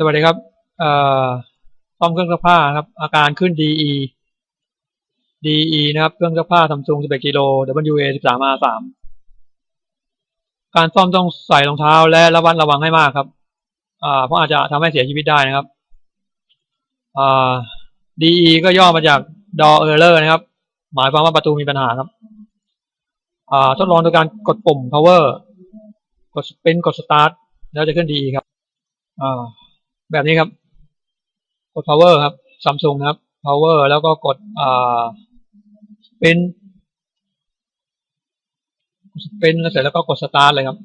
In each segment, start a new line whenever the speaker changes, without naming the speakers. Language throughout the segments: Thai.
สวัสดีครับซ่อมเครื่องซักผ้าครับ อาการขึ้น DE DE นะครับ เครื่องซักผ้าซัมซุง11กิโล WA 13 R 3การซ่อมต้องใส่รองเท้าและระวัดระวังให้มากครับเพราะอาจจะทำให้เสียชีวิตได้นะครับ DE ก็ย่อมาจาก door error นะครับ หมายความว่าประตูมีปัญหาครับทดลองโดยการกดปุ่ม power กด spin กด start แล้วจะขึ้น DE ครับ อ่า แบบนี้ครับกด power ครับซัมซุงครับ power แล้วก็กดอ่า spin spin แล้วเสร็จแล้วก็กด start เลยครับ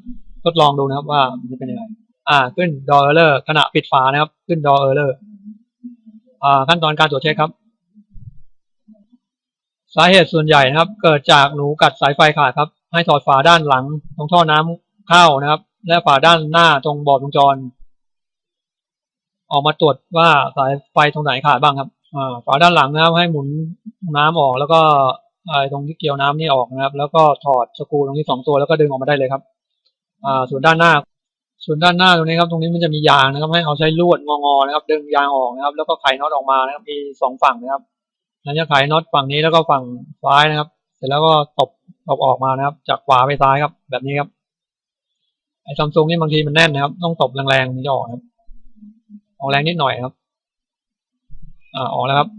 ทดลองดูนะครับว่ามันจะเป็นยังไงอ่า ขึ้น door error ขณะปิดฝานะครับ ขึ้น door error อ่า ขั้นตอนการตรวจเช็คครับ สาเหตุส่วนใหญ่นะครับ เกิดจากหนูกัดสายไฟขาดครับ ให้ถอดฝาด้านหลังตรงท่อน้ำเข้านะครับ และฝาด้านหน้าตรงบอร์ดวงจร ออกมาตรวจว่าสายไฟตรงไหนขาดบ้างครับฝาด้านหลังนะครับให้หมุนน้ำออกแล้วก็ไอตรงที่เกี่ยวน้ำนี่ออกนะครับ แล้วก็ถอดสกรูตรงนี้สองตัวแล้วก็ดึงออกมาได้เลยครับส่วนด้านหน้า ส่วนด้านหน้าตรงนี้ครับ ตรงนี้มันจะมียางนะครับ ให้เอาใช้ลวดงอๆนะครับ ดึงยางออกนะครับ แล้วก็ไขน็อตออกมานะครับมีสองฝั่งนะครับแล้วจะไขน็อตฝั่งนี้แล้วก็ฝั่งซ้ายนะครับ เสร็จแล้วก็ตบตบออกมานะครับ จากขวาไปซ้ายครับ แบบนี้ครับไอ้ซัมซุงนี่บางทีมันแน่นนะครับ ต้องตบแรงๆถึงจะออกครับ ออกแรงนิดหน่อยครับอ่าออกแล้วครับ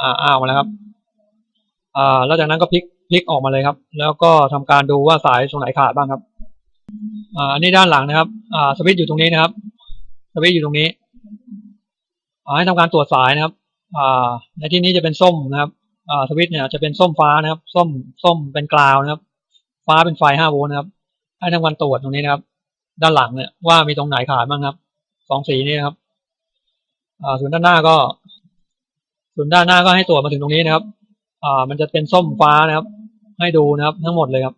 อ่าอ้าวมาแล้วครับอ่าแล้วจากนั้นก็พลิกพลิกออกมาเลยครับ แล้วก็ทำการดูว่าสายตรงไหนขาดบ้างครับอ่าอันนี้ด้านหลังนะครับอ่าสวิตช์อยู่ตรงนี้นะครับ สวิตช์อยู่ตรงนี้อ่าให้ทำการตรวจสายนะครับอ่าในที่นี้จะเป็นส้มนะครับอ่าสวิตช์เนี่ยจะเป็นส้มฟ้านะครับ ส้มส้มเป็นกราวนะครับ ฟ้าเป็นไฟ5โวลต์นะครับ ให้ทำการตรวจตรงนี้นะครับ ด้านหลังเนี่ยว่ามีตรงไหนขาดบ้างครับสองสีนี้นะครับ ส่วนด้านหน้าก็ ส่วนด้านหน้าก็ให้ตรวจมาถึงตรงนี้นะครับ อ่า มันจะเป็นส้มฟ้านะครับ ให้ดูนะครับ ทั้งหมดเลยครับ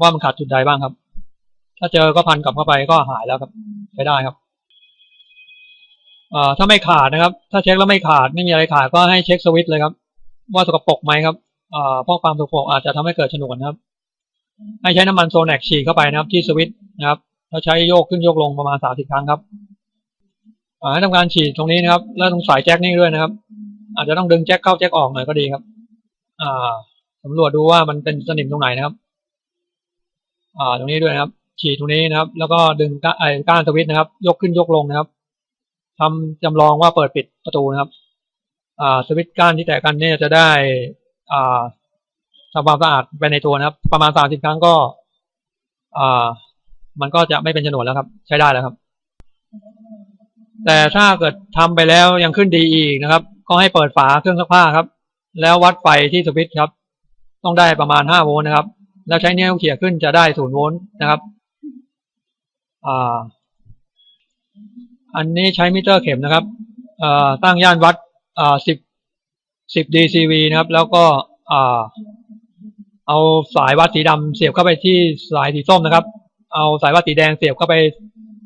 ว่ามันขาดจุดใดบ้างครับ ถ้าเจอก็พันกลับเข้าไปก็หายแล้วครับใช้ได้ครับอ่าถ้าไม่ขาดนะครับ ถ้าเช็คแล้วไม่ขาดไม่มีอะไรขาดก็ให้เช็คสวิตช์เลยครับ ว่าสกปรกไหมครับอ่าเพราะความสกปรกอาจจะทำให้เกิดฉนวนนะครับ ให้ใช้น้ำมันโซแนกฉีดเข้าไปนะครับ ที่สวิตช์นะครับแล้วใช้โยกขึ้นโยกลงประมาณสามสิบครั้งครับ ให้ทำการฉีดตรงนี้นะครับ แล้วตรงสายแจ็คนี่ด้วยนะครับ อาจจะต้องดึงแจ็คเข้าแจ็คออกหน่อยก็ดีครับ อ่าสำรวจดูว่ามันเป็นสนิมตรงไหนนะครับ อ่า ตรงนี้ด้วยนะครับ ฉีดตรงนี้นะครับ แล้วก็ดึงก้าไอ้ก้านสวิตช์นะครับ ยกขึ้นยกลงนะครับทำจำลองว่าเปิดปิดประตูนะครับ อ่า สวิตช์ก้านที่แตกกันเนี่ยจะได้ อ่าทำความสะอาดไปในตัวนะครับ ประมาณสามสิบครั้งก็ อ่า มันก็จะไม่เป็นฉนวนแล้วครับ ใช้ได้แล้วครับ แต่ถ้าเกิดทำไปแล้วยังขึ้นดีอีกนะครับ ก็ให้เปิดฝาเครื่องซักผ้าครับ แล้ววัดไฟที่สวิตช์ครับ ต้องได้ประมาณห้าโวลต์นะครับ แล้วใช้นิ้วเขี่ยขึ้นจะได้ศูนย์โวลต์นะครับอ่าอันนี้ใช้มิเตอร์เข็มนะครับเอ่อตั้งย่านวัดอ่าสิบสิบ dCV นะครับ แล้วก็อ่าเอาสายวัดสีดำเสียบเข้าไปที่สายสีส้มนะครับ เอาสายวัดสีแดงเสียบเข้าไป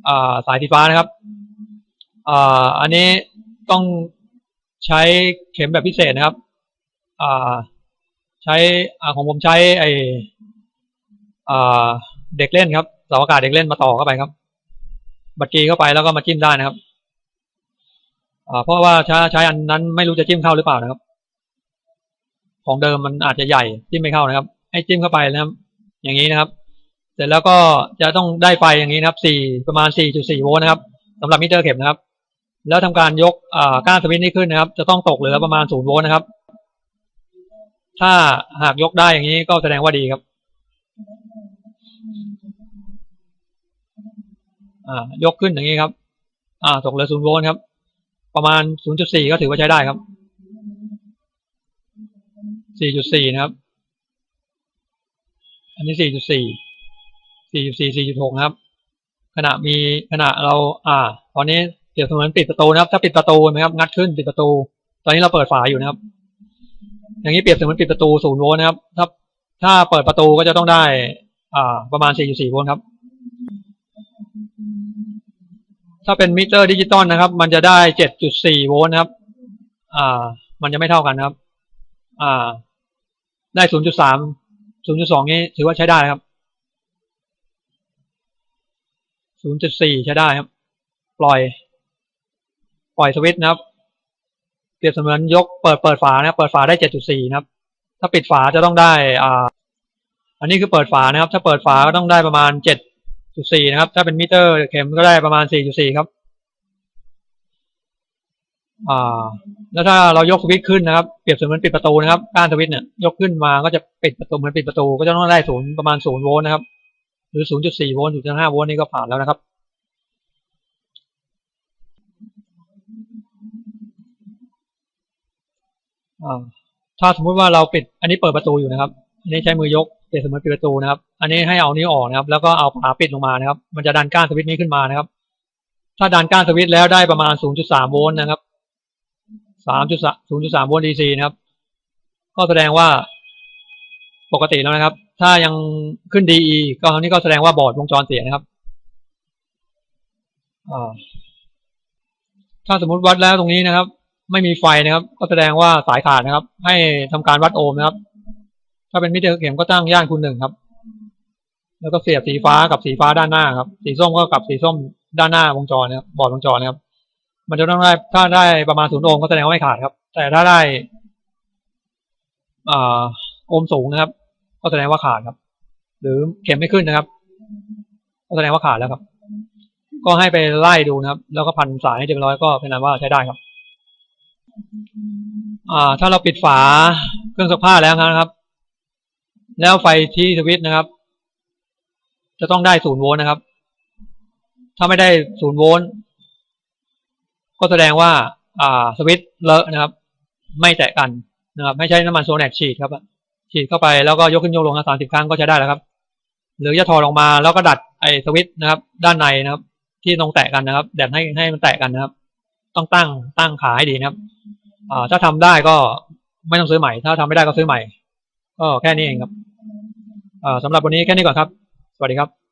อ่าสายสีฟ้านะครับ อ่าอันนี้ต้องใช้เข็มแบบพิเศษนะครับ อ่า ใช้อ่าของผมใช้ไออ่าเด็กเล่นครับเสาอากาศเด็กเล่นมาต่อเข้าไปครับ บัตรกีเข้าไปแล้วก็มาจิ้มได้นะครับอ่าเพราะว่าใช้ใช้อันนั้นไม่รู้จะจิ้มเข้าหรือเปล่านะครับ ของเดิมมันอาจจะใหญ่จิ้มไม่เข้านะครับ ให้จิ้มเข้าไปนะครับ อย่างนี้นะครับ เสร็จแล้วก็จะต้องได้ไฟอย่างนี้นะครับสี่ประมาณ4.4โวลต์นะครับสำหรับมิเตอร์เข็มนะครับ แล้วทำการยกก้านสวิตช์นี้ขึ้นนะครับ จะต้องตกเหลือประมาณ0โวลต์นะครับ ถ้าหากยกได้อย่างนี้ก็แสดงว่าดีครับยกขึ้นอย่างนี้ครับ อ่า ตกเหลือ0โวลต์ครับ ประมาณ0.4ก็ถือว่าใช้ได้ครับ4.4นะครับ อันนี้4.4 4.4 4.6นะครับ ขณะมีขณะเรา อ่า ตอนนี้ เปรียบเสมือนปิดประตูนะครับ ถ้าปิดประตูนะครับ งัดขึ้นปิดประตู ตอนนี้เราเปิดฝาอยู่นะครับ อย่างนี้เปรียบเสมือนปิดประตู0โวลต์นะครับ ถ้าถ้าเปิดประตูก็จะต้องได้ อ่า ประมาณ 4.4 โวลต์ครับ ถ้าเป็นมิเตอร์ดิจิตอลนะครับ มันจะได้ 7.4 โวลต์นะครับ อ่า มันจะไม่เท่ากันนะครับ อ่า ได้ 0.3 0.2 นี้ถือว่าใช้ได้ครับ 0.4 ใช้ได้ครับ ปล่อย ปล่อยสวิตช์นะครับ เปรียบเสมือนยกเปิดเปิดฝานะครับเปิดฝาได้เจ็ดจุดสี่นะครับ ถ้าปิดฝาจะต้องได้อ่าอันนี้คือเปิดฝานะครับ ถ้าเปิดฝาก็ต้องได้ประมาณเจ็ดจุดสี่นะครับ ถ้าเป็นมิเตอร์เข็มก็ได้ประมาณสี่จุดสี่ครับ อ่า แล้วถ้าเรายกสวิตช์ขึ้นนะครับ เปรียบเสมือนปิดประตูนะครับก้านสวิตช์เนี่ยยกขึ้นมาก็จะปิดประตูเหมือนปิดประตู ก็จะต้องได้ศูนย์ประมาณศูนย์โวลต์นะครับ หรือศูนย์จุดสี่โวลต์ศูนย์จุดห้าโวลต์นี่ก็ผ่านแล้วนะครับ อ่า ถ้าสมมุติว่าเราปิดอันนี้เปิดประตูอยู่นะครับ อันนี้ใช้มือยกเปรียบเสมือนปิดประตูนะครับ อันนี้ให้เอานิ้วออกนะครับ แล้วก็เอาฝาปิดลงมานะครับ มันจะดันก้านสวิตช์นี้ขึ้นมานะครับ ถ้าดันก้านสวิตช์แล้วได้ประมาณ 0.3 โวลต์นะครับ 3.0.3 โวลต์ DC นะครับ ก็แสดงว่าปกติแล้วนะครับ ถ้ายังขึ้น DE ก็คราวนี้ก็แสดงว่าบอร์ดวงจรเสียนะครับถ้าสมมุติวัดแล้วตรงนี้นะครับ ไม่มีไฟนะครับ ก็แสดงว่าสายขาดนะครับ ให้ทำการวัดโอห์มนะครับ ถ้าเป็นมิเตอร์เข็มก็ตั้งย่านคูณหนึ่งครับ แล้วก็เสียบสีฟ้ากับสีฟ้าด้านหน้าครับ สีส้มก็กับสีส้มด้านหน้าวงจรนะครับบอร์ดวงจรนะครับ มันจะต้องได้ถ้าได้ประมาณศูนย์โอห์มก็แสดงว่าไม่ขาดครับ แต่ถ้าได้อ่าโอห์มสูงนะครับ ก็แสดงว่าขาดครับ หรือเข็มไม่ขึ้นนะครับ ก็แสดงว่าขาดแล้วครับ ก็ให้ไปไล่ดูนะครับ แล้วก็พันสายให้เรียบร้อยก็เป็นนั้นว่าใช้ได้ครับ ถ้าเราปิดฝาเครื่องซักผ้าแล้วนะครับ แล้วไฟที่สวิตช์นะครับ จะต้องได้ศูนย์โวลต์นะครับ ถ้าไม่ได้ศูนย์โวลต์ก็แสดงว่า อ่าสวิตช์เลอะนะครับ ไม่แตะกันนะครับไม่ใช้น้ำมันโซแนตฉีดครับฉีดเข้าไปแล้วก็ยกขึ้นยกลงสามสิบครั้งก็ใช้ได้แล้วครับ หรือจะถอดออกมาแล้วก็ดัดไอ้สวิตช์นะครับ ด้านในนะครับ ที่ตรงแตะกันนะครับ ดัดให้ให้มันแตะกันนะครับ ต้องตั้งตั้งขาให้ดีนะครับอ่าถ้าทำได้ก็ไม่ต้องซื้อใหม่ ถ้าทำไม่ได้ก็ซื้อใหม่ ก็แค่นี้เองครับอ่าสำหรับวันนี้แค่นี้ก่อนครับ สวัสดีครับ